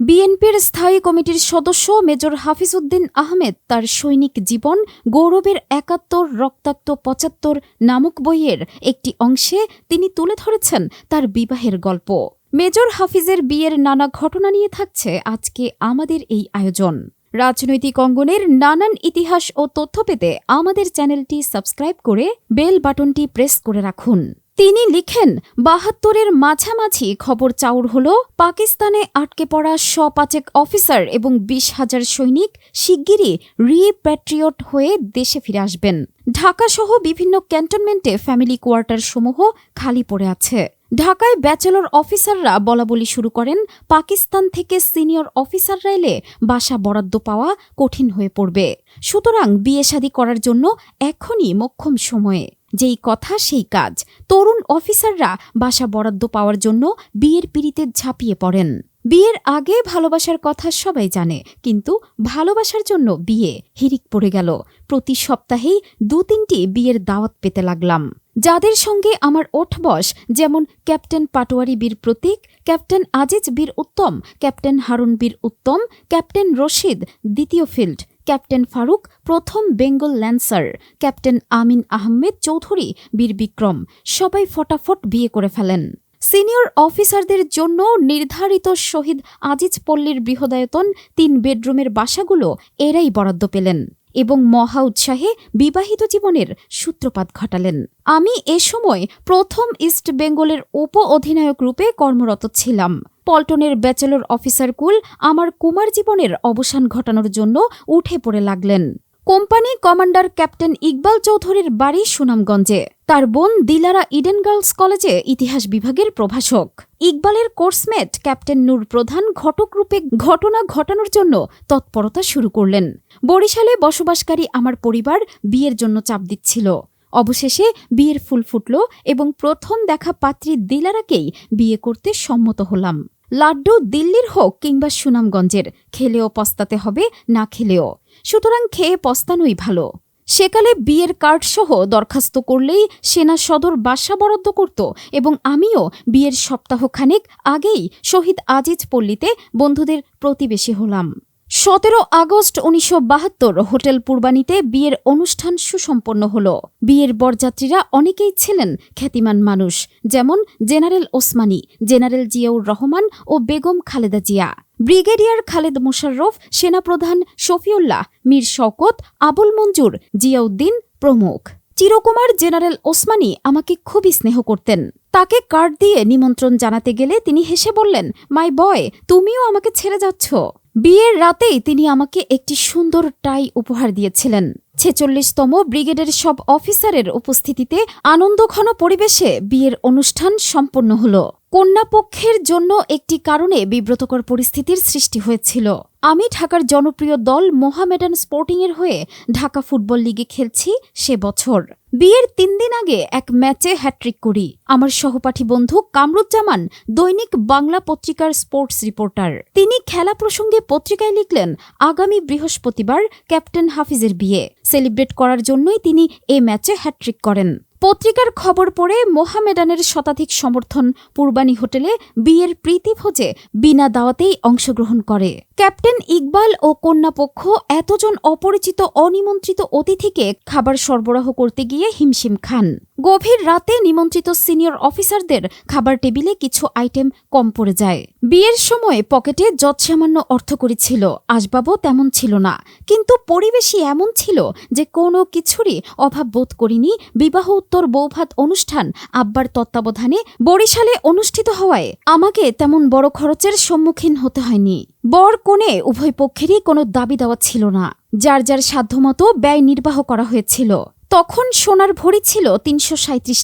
বিএনপির স্থায়ী কমিটির সদস্য মেজর হাফিজউদ্দিন আহমেদ তার সৈনিক জীবন গৌরবের একাত্তর, রক্তাক্ত পঁচাত্তর নামক বইয়ের একটি অংশে তিনি তুলে ধরেছেন তার বিবাহের গল্প। মেজর হাফিজের বিয়ের নানা ঘটনা নিয়ে থাকছে আজকে আমাদের এই আয়োজন। রাজনৈতিক অঙ্গনের নানান ইতিহাস ও তথ্য পেতে আমাদের চ্যানেলটি সাবস্ক্রাইব করে বেল বাটনটি প্রেস করে রাখুন। তিনি লিখেন, বাহাত্তরের মাঝামাঝি খবর চাউর হল, পাকিস্তানে আটকে পড়া পাচেক অফিসার এবং বিশ হাজার সৈনিক শিগগিরই রিপ্যাট্রিয়ট হয়ে দেশে ফিরে আসবেন। ঢাকাসহ বিভিন্ন ক্যান্টনমেন্টে ফ্যামিলি কোয়ার্টার সমূহ খালি পড়ে আছে। ঢাকায় ব্যাচেলর অফিসাররা বলাবলি শুরু করেন, পাকিস্তান থেকে সিনিয়র অফিসাররা এলে বাসা বরাদ্দ পাওয়া কঠিন হয়ে পড়বে। সুতরাং বিয়ে শাদী করার জন্য এখনই মক্ষম সময়ে। যেই কথা সেই কাজ। তরুণ অফিসাররা বাসা বরাদ্দ পাওয়ার জন্য বিয়ের পিড়িতে ঝাঁপিয়ে পড়েন। বিয়ের আগে ভালোবাসার কথা সবাই জানে, কিন্তু ভালোবাসার জন্য বিয়ে হিরিক পড়ে গেল। প্রতি সপ্তাহেই দু তিনটি বিয়ের দাওয়াত পেতে লাগলাম। যাদের সঙ্গে আমার ওঠবস যেমন ক্যাপ্টেন পাটোয়ারি বীর প্রতীক, ক্যাপ্টেন আজিজ বীর উত্তম, ক্যাপ্টেন হারুন বীর উত্তম, ক্যাপ্টেন রশিদ দ্বিতীয় ফিল্ড ক্যাপ্টেন ফারুক, প্রথম বেঙ্গল ল্যান্সার, ক্যাপ্টেন আমিন আহমেদ চৌধুরী, বীর বিক্রম। সবাই ফটাফট বিয়ে করে ফেলেন। সিনিয়র অফিসারদের জন্য নির্ধারিত শহীদ আজিজ পল্লীর বৃহদায়তন তিন বেডরুমের বাসাগুলো এরাই বরাদ্দ পেলেন এবং মহা উৎসাহে বিবাহিত জীবনের সূত্রপাত ঘটালেন। আমি এ সময় প্রথম ইস্ট বেঙ্গলের উপ অধিনায়ক রূপে কর্মরত ছিলাম। পল্টনের ব্যাচেলর অফিসার কুল আমার কুমার জীবনের অবসান ঘটানোর জন্য উঠে পড়ে লাগলেন। কোম্পানি কমান্ডার ক্যাপ্টেন ইকবাল চৌধুরীর বাড়ি সুনামগঞ্জে। তার বোন দিলারা ইডেন গার্লস কলেজে ইতিহাস বিভাগের প্রভাষক। ইকবালের কোর্সমেট ক্যাপ্টেন নূর প্রধান ঘটকরূপে ঘটনা ঘটানোর জন্য তৎপরতা শুরু করলেন। বরিশালে বসবাসকারী আমার পরিবার বিয়ের জন্য চাপ দিচ্ছিল। অবশেষে বিয়ের ফুল ফুটল এবং প্রথম দেখা পাত্রী দিলারাকেই বিয়ে করতে সম্মত হলাম। লাড্ডু দিল্লির হোক কিংবা সুনামগঞ্জের, খেলেও পস্তাতে হবে, না খেলেও। সুতরাং খেয়ে পস্তানোই ভালো। সেকালে বিয়ের কার্ড সহ দরখাস্ত করলেই সেনা সদর বাসা বরাদ্দ করত এবং আমিও বিয়ের সপ্তাহখানেক আগেই শহীদ আজিজ পল্লীতে বন্ধুদের প্রতিবেশী হলাম। সতেরো আগস্ট উনিশশো বাহাত্তর হোটেল পূর্বানীতে বিয়ের অনুষ্ঠান সুসম্পন্ন হল। বিয়ের বরযাত্রীরা অনেকেই ছিলেন খ্যাতিমান মানুষ, যেমন জেনারেল ওসমানী, জেনারেল জিয়াউর রহমান ও বেগম খালেদা জিয়া। ব্রিগেডিয়ার খালেদ মোশাররফ, সেনাপ্রধান শফিউল্লাহ, মীর শওকত, আবুল মঞ্জুর, জিয়াউদ্দিন প্রমুখ। চিরকুমার জেনারেল ওসমানী আমাকে খুবই স্নেহ করতেন। তাকে কার্ড দিয়ে নিমন্ত্রণ জানাতে গেলে তিনি হেসে বললেন, মাই বয়, তুমিও আমাকে ছেড়ে যাচ্ছ। বিয়ের রাতেই তিনি আমাকে একটি সুন্দর টাই উপহার দিয়েছিলেন। ছেচল্লিশতম ব্রিগেডের সব অফিসারের উপস্থিতিতে আনন্দঘন পরিবেশে বিয়ের অনুষ্ঠান সম্পন্ন হল। কন্যাপক্ষের জন্য একটি কারণে বিব্রতকর পরিস্থিতির সৃষ্টি হয়েছিল। আমি ঢাকার জনপ্রিয় দল মোহামেডান স্পোর্টিংয়ের হয়ে ঢাকা ফুটবল লিগে খেলছি সে বছর। বিয়ের তিন দিন আগে এক ম্যাচে হ্যাট্রিক করি। আমার সহপাঠী বন্ধু কামরুজ্জামান দৈনিক বাংলা পত্রিকার স্পোর্টস রিপোর্টার। তিনি খেলা প্রসঙ্গে পত্রিকায় লিখলেন, আগামী বৃহস্পতিবার ক্যাপ্টেন হাফিজের বিয়ে। সেলিব্রেট করার জন্যই তিনি এ ম্যাচে হ্যাট্রিক করেন। পত্রিকার খবর পড়ে মোহামেডানের শতাধিক সমর্থন পূর্বানী হোটেলে বিয়ের প্রীতিভোজে বিনা দাওয়াতেই অংশগ্রহণ করে। ক্যাপ্টেন ইকবাল ও কন্যাপক্ষ এতজন অপরিচিত অনিমন্ত্রিত অতিথিকে খাবার সরবরাহ করতে গিয়ে হিমশিম খান। গভীর রাতে নিমন্ত্রিত সিনিয়র অফিসারদের খাবার টেবিলে কিছু আইটেম কম পড়ে যায়। বিয়ের সময় পকেটে যৎসামান্য অর্থকরী ছিল, আসবাবও তেমন ছিল না। কিন্তু পরিবেশই এমন ছিল যে কোনো কিছুরই অভাব বোধ করিনি বিবাহ উত্তর বৌভাত অনুষ্ঠান আব্বার তত্ত্বাবধানে বরিশালে অনুষ্ঠিত হওয়ায় আমাকে তেমন বড় খরচের সম্মুখীন হতে হয়নি। বর কোণে উভয় পক্ষেরই কোনো দাবি দেওয়া ছিল না। যার যার সাধ্যমতো ব্যয় নির্বাহ করা হয়েছিল। তখন সোনার ভরি ছিল তিনশো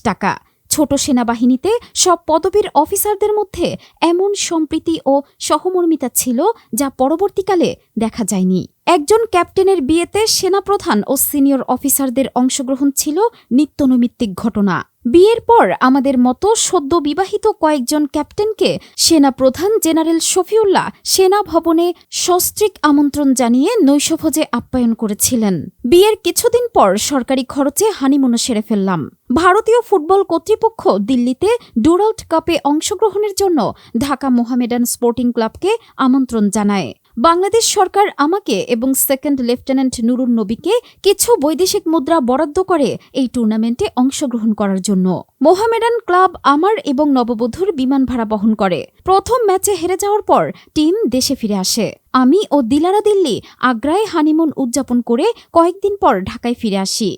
টাকা। ছোট সেনাবাহিনীতে সব পদবীর অফিসারদের মধ্যে এমন সম্প্রীতি ও সহমর্মিতা ছিল যা পরবর্তীকালে দেখা যায়নি। একজন ক্যাপ্টেনের বিয়েতে সেনাপ্রধান ও সিনিয়র অফিসারদের অংশগ্রহণ ছিল নিত্যনৈমিত্তিক ঘটনা। বিয়ের পর আমাদের মতো সদ্য বিবাহিত কয়েকজন ক্যাপ্টেনকে সেনা প্রধান জেনারেল শফিউল্লাহ সেনা ভবনে সস্ত্রীক আমন্ত্রণ জানিয়ে নৈশভোজে আপ্যায়ন করেছিলেন। বিয়ের কিছুদিন পর সরকারি খরচে হানিমুনও সেরে ফেললাম। ভারতীয় ফুটবল কর্তৃপক্ষ দিল্লিতে ডুরাল্ড কাপে অংশগ্রহণের জন্য ঢাকা মোহামেডান স্পোর্টিং ক্লাবকে আমন্ত্রণ জানায়। বাংলাদেশ সরকার আমাকে এবং সেকেন্ড লেফটেন্যান্ট নুরুন নবীকে কিছু বৈদেশিক মুদ্রা বরাদ্দ করে এই টুর্নামেন্টে অংশগ্রহণ করার জন্য। মোহামেডান ক্লাব আমার এবং নববধূর বিমান ভাড়া বহন করে। প্রথম ম্যাচে হেরে যাওয়ার পর টিম দেশে ফিরে আসে। আমি ও দিলারা দিল্লি আগ্রায় হানিমুন উদযাপন করে কয়েকদিন পর ঢাকায় ফিরে আসি।